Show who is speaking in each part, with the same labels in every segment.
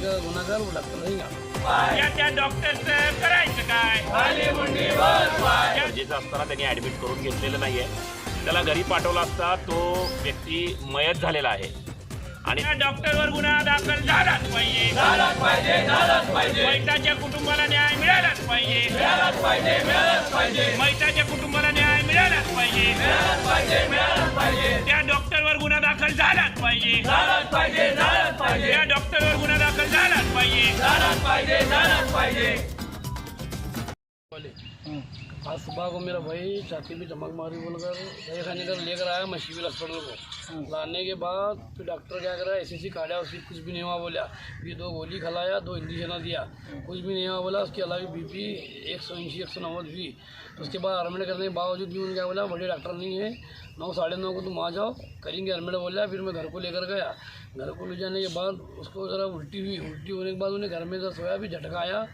Speaker 1: नहीं का
Speaker 2: त्या डॉक्टरचं करायचं काय?
Speaker 3: गरजेचं असताना त्यांनी ॲडमिट करून घेतलेलं नाही आहे त्याला घरी पाठवला असता तो व्यक्ती मयत झालेला आहे. आणि
Speaker 2: त्या डॉक्टरवर गुन्हा दाखल झालाच पाहिजे. झालाच पाहिजे झालाच पाहिजे. मैताच्या कुटुंबाला न्याय मिळालाच पाहिजे. मिळालाच पाहिजे मिळालाच पाहिजे. मैताच्या कुटुंबाला न्याय मिळालाच पाहिजे. मिळालाच पाहिजे मिळालाच पाहिजे. त्या डॉक्टरवर गुन्हा दाखल झालाच पाहिजे. झालाच पाहिजे झालाच पाहिजे. त्या डॉक्टरवर गुन्हा दाखल झालाच पाहिजे झालाच पाहिजे. झालाच पाहिजे
Speaker 1: वाले आज सुबह को मेरा भाई छाती में चमक मारी बोलकर दही खाने कर लेकर आया मैं सिविल अस्पताल को। लाने के बाद फिर डॉक्टर क्या करा ऐसी सी काटा उसकी कुछ भी नहीं हुआ बोला। फिर दो गोली खिलाया दो इंजेक्शन दिया। कुछ भी नहीं हुआ बोला उसके अलावा बी पी एक सौ इंची एक सौ नब्बे हुई। उसके बाद एडमिट करने के बावजूद भी उन्होंने क्या बोला बड़े डॉक्टर नहीं है। नौ साढ़े नौ को तुम आ जाओ। करेंगे एडमिट बोला फिर मैं घर को लेकर गया। घर को ले जाने के बाद उसको ज़रा उल्टी हुई। उल्टी होने के बाद उन्हें घर में इधर सोया फिर झटका आया।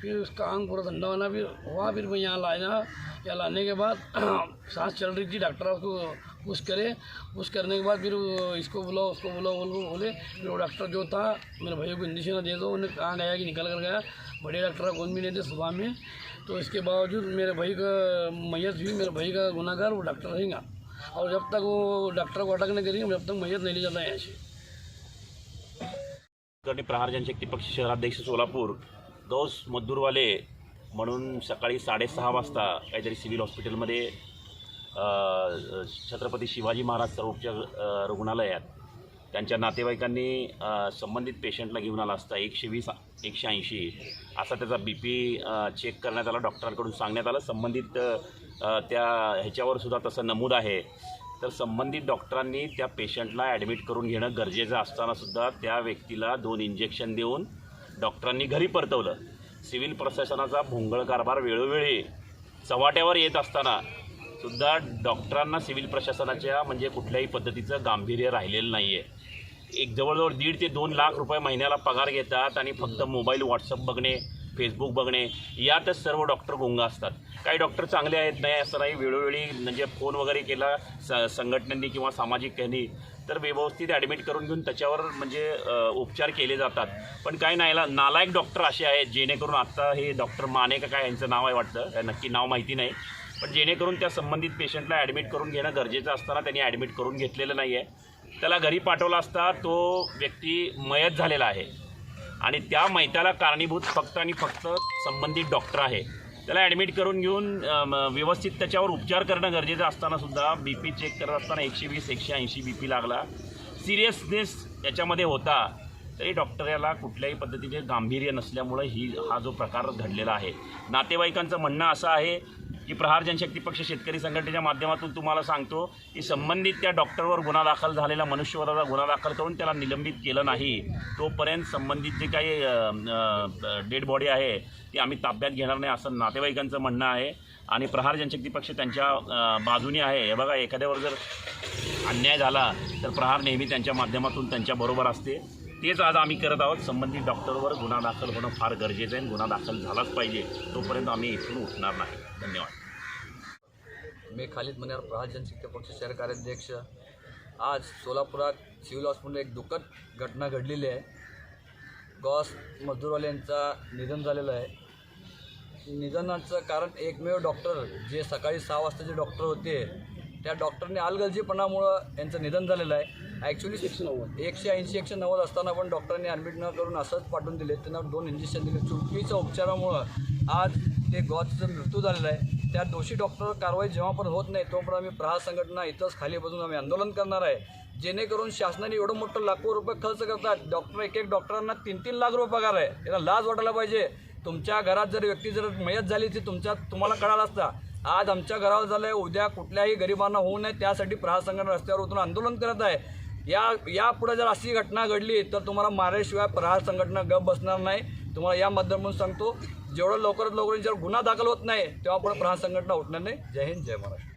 Speaker 1: फिर उसका आंग पूरा ठंडा होना फिर हुआ, फिर मैं यहाँ लाया, यहाँ लाने के बाद सांस चल रही थी, डॉक्टर उसको पुश करे, पुश करने के बाद फिर इसको बुलाओ, उसको बुलाओ, बोल, बोले फिर वो डॉक्टर, जो था, मेरे भैया को इंजेक्शन दे दो, उन्हें कहाँ गया कि निकल कर गया, बड़े डॉक्टर कौन भी नहीं थे सुबह में तो इसके बावजूद मेरे भाई का मैयत हुई, मेरे भाई का गुनागार वो डॉक्टर रहेगा, और जब तक वो डॉक्टर को अटक नहीं करेंगे, जब तक मैयत नहीं ले जाता है यहाँ से.
Speaker 3: प्रहार जनशक्ती पक्ष शहराध्यक्ष सोलापूर। गौस मजदूरवाले म्हणून सकाळी साडेसहा वाजता काहीतरी सिव्हिल हॉस्पिटलमध्ये छत्रपती शिवाजी महाराज सर्वोपचार रुग्णालयात त्यांच्या नातेवाईकांनी संबंधित पेशंटला घेऊन आला असता. एकशे वीस एकशे ऐंशी असा त्याचा बी पी चेक करण्यात आला. डॉक्टरांकडून सांगण्यात आलं. संबंधित त्या ह्याच्यावर सुद्धा तसं नमूद आहे. तर संबंधित डॉक्टरांनी त्या पेशंटला ॲडमिट करून घेणं गरजेचं असतानासुद्धा त्या व्यक्तीला दोन इंजेक्शन देऊन डॉक्टरांनी घरी परतवलं. सिव्हिल प्रशासनाचा भोंगळ कारभार वेळोवेळी चव्हाट्यावर येत असताना सुद्धा डॉक्टरांना सिव्हिल प्रशासनाच्या म्हणजे कुठल्याही पद्धतीचं गांभीर्य राहिलेलं नाही आहे एक जवळजवळ दीड ते दोन लाख रुपये महिन्याला पगार घेतात आणि फक्त मोबाईल व्हॉट्सअप बघणे फेसबुक बघणे यातच सर्व डॉक्टर गुंग असतात. काही डॉक्टर चांगले आहेत नाही असं नाही वेळोवेळी म्हणजे फोन वगैरे केला स संघटनांनी किंवा सामाजिक त्यांनी तर व्यवस्थित ॲडमिट करून घेऊन त्याच्यावर म्हणजे उपचार केले जातात. पण काही नाहीला नालायक डॉक्टर असे आहेत जेणेकरून आत्ता हे डॉक्टर माने का काय यांचं नाव आहे वाटतं. नक्की नाव माहिती नाही. पण जेणेकरून त्या संबंधित पेशंटला ॲडमिट करून घेणं गरजेचं असताना त्यांनी ॲडमिट करून घेतलेलं नाही आहे त्याला घरी पाठवला असता तो व्यक्ती मयत झालेला आहे. आणि त्या मैत्याला कारणीभूत फक्त आणि फक्त संबंधित डॉक्टर आहे. त्याला ॲडमिट करून घेऊन व्यवस्थित त्याच्यावर उपचार करणं गरजेचं असतानासुद्धा बी पी चेक करत असताना एकशे वीस एकशे ऐंशी बी पी लागला. सिरियसनेस याच्यामध्ये होता. तरी डॉक्टर याला कुठल्याही पद्धतीचे गांभीर्य नसल्यामुळं ही हा जो प्रकार घडलेला आहे. नातेवाईकांचं म्हणणं असं आहे की प्रहार जनशक्ती पक्ष शेतकरी संघटनेच्या माध्यमातून तुम्हाला सांगतो की संबंधित त्या डॉक्टरवर गुन्हा दाखल झालेला मनुष्यवधाचा गुन्हा दाखल करून त्याला निलंबित केलं नाही. तोपर्यंत संबंधित जे काही डेड बॉडी आहे ती आम्ही ताब्यात घेणार नाही असं नातेवाईकांचं म्हणणं आहे. आणि प्रहार जनशक्ती पक्ष त्यांच्या बाजूनी बाजूने आहे. हे बघा एखाद्यावर जर अन्याय झाला तर प्रहार नेहमी त्यांच्या माध्यमातून त्यांच्याबरोबर असते. तेच आज आम्ही करत आहोत संबंधित डॉक्टरवर गुन्हा दाखल होणं फार गरजेचं आहे आणि गुन्हा दाखल झालाच पाहिजे तोपर्यंत आम्ही इथून उठणार नाही. धन्यवाद.
Speaker 4: मी खालिद मन्यार प्रहार जनशक्ती पक्ष शहर कार्याध्यक्ष. आज सोलापुरात सिव्हिल हॉस्पिटल एक दुःखद घटना घडलेली आहे. गॉस मजदूरवाल्यांचा निधन झालेलं आहे. निधनाचं कारण एकमेव डॉक्टर जे सकाळी सहा वाजता जे डॉक्टर होते त्या डॉक्टरने अलगर्जीपणामुळं यांचं निधन झालेलं आहे. ॲक्च्युली
Speaker 1: एकशे नव्वद
Speaker 4: एकशे ऐंशी एकशे नव्वद असताना पण डॉक्टरांनी ॲडमिट न करून असंच पाठवून दिले. त्यांना दोन इंजेक्शन दिले. चुकीच्या उपचारामुळं आज ते गॉसचा मृत्यू झालेला आहे. त्या दोषी डॉक्टर कारवाई जेव्हा पण होत नाही तोपर्यंत आम्ही प्रहार संघटना इथंच खाली बसून आम्ही आंदोलन करणार आहे. जेणेकरून शासनाने एवढं मोठं लाखो रुपये खर्च करतात. डॉक्टर एक एक डॉक्टरांना तीन तीन लाख रुपये पगार आहे. याला लाज वाटायला पाहिजे. तुमच्या घरात जर व्यक्ती जर मयत झाली ती तुमच्या तुम्हाला कळाला असता. आज आमच्या घरावर झालं आहे उद्या कुठल्याही गरिबांना होऊ नये. त्यासाठी प्रहार संघटना रस्त्यावर उतरून आंदोलन करत आहे. या यापुढे जर अशी घटना घडली तर तुम्हाला मारल्याशिवाय प्रहार संघटना गप बसणार नाही. तुम्हाला या माध्यमातून सांगतो जेवढं लवकरात लवकर जर गुन्हा दाखल होत नाही तेव्हा पुढे प्रहार संघटना उठणार नाही. जय हिंद जय महाराष्ट्र.